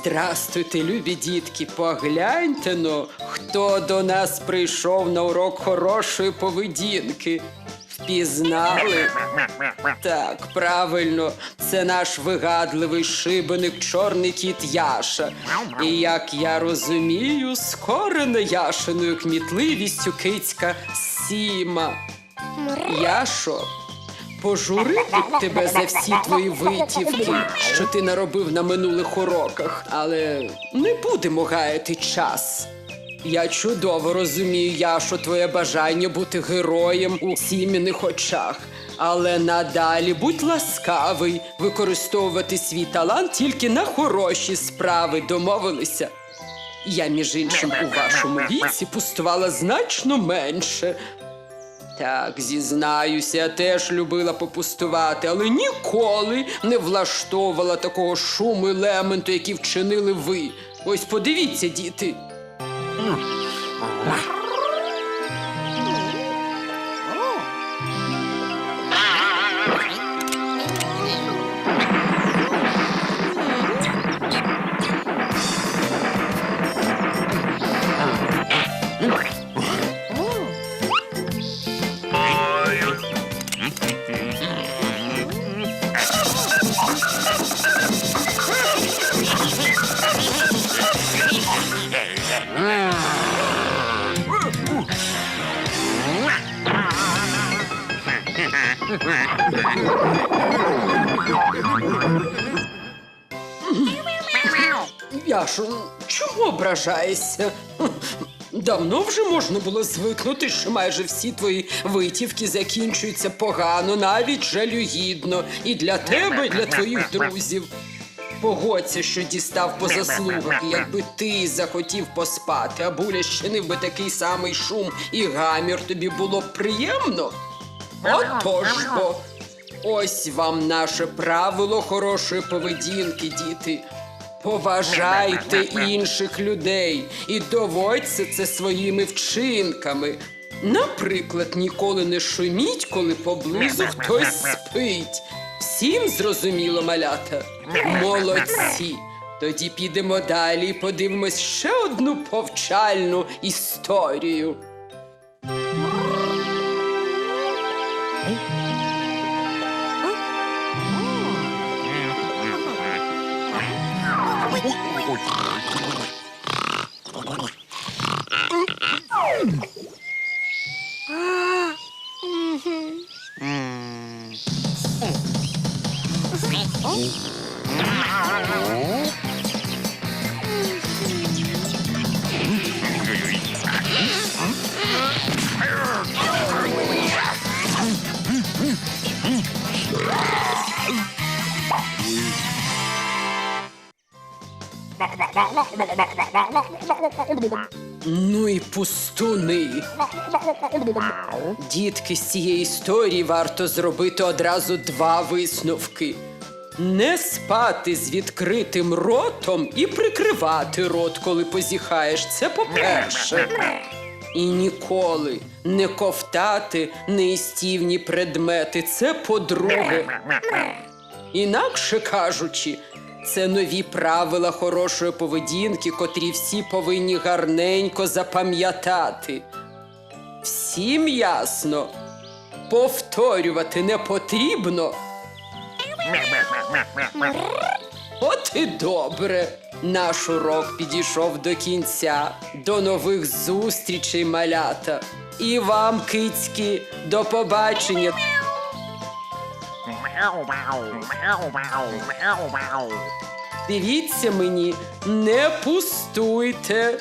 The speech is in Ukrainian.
Здрастуйте, любі дітки, погляньте но, хто до нас прийшов на урок хорошої поведінки. Впізнали? Так, правильно, це наш вигадливий шибеник чорний кіт Яша. І як я розумію, скорена Яшиною кмітливістю кицька Сіма. Яшо, пожурити тебе за всі твої витівки, що ти наробив на минулих уроках, але не будемо гаяти час. Я чудово розумію, Яшо, твоє бажання бути героєм у сім'яних очах. Але надалі будь ласкавий використовувати свій талант тільки на хороші справи. Домовилися. Я, між іншим, у вашому віці пустувала значно менше. Так, зізнаюся, теж любила попустувати, але ніколи не влаштовувала такого шуму і лементу, які вчинили ви. Ось подивіться, діти. Яшо, чому ображаєшся? Давно вже можна було звикнути, що майже всі твої витівки закінчуються погано, навіть жалюгідно. І для тебе, і для твоїх друзів. Погодься, що дістав по заслугах, якби ти захотів поспати, а буля щинив би такий самий шум і гамір, тобі було б приємно? Отож бо. Ось вам наше правило хорошої поведінки, діти. Поважайте інших людей і доводьте це своїми вчинками. Наприклад, ніколи не шуміть, коли поблизу хтось спить. Всім зрозуміло, малята? Молодці. Тоді підемо далі і подивимось ще одну повчальну історію. Oh. Ну і пустуни. Дітки, з цієї історії варто зробити одразу два висновки. Не спати з відкритим ротом і прикривати рот, коли позіхаєш. Це по-перше. І ніколи не ковтати неїстівні предмети. Це по-друге. Інакше кажучи, це нові правила хорошої поведінки, котрі всі повинні гарненько запам'ятати. Всім ясно, повторювати не потрібно. От і добре. Наш урок підійшов до кінця. До нових зустрічей, малята. І вам, кицьки, до побачення. Дивіться мені, не пустуйте.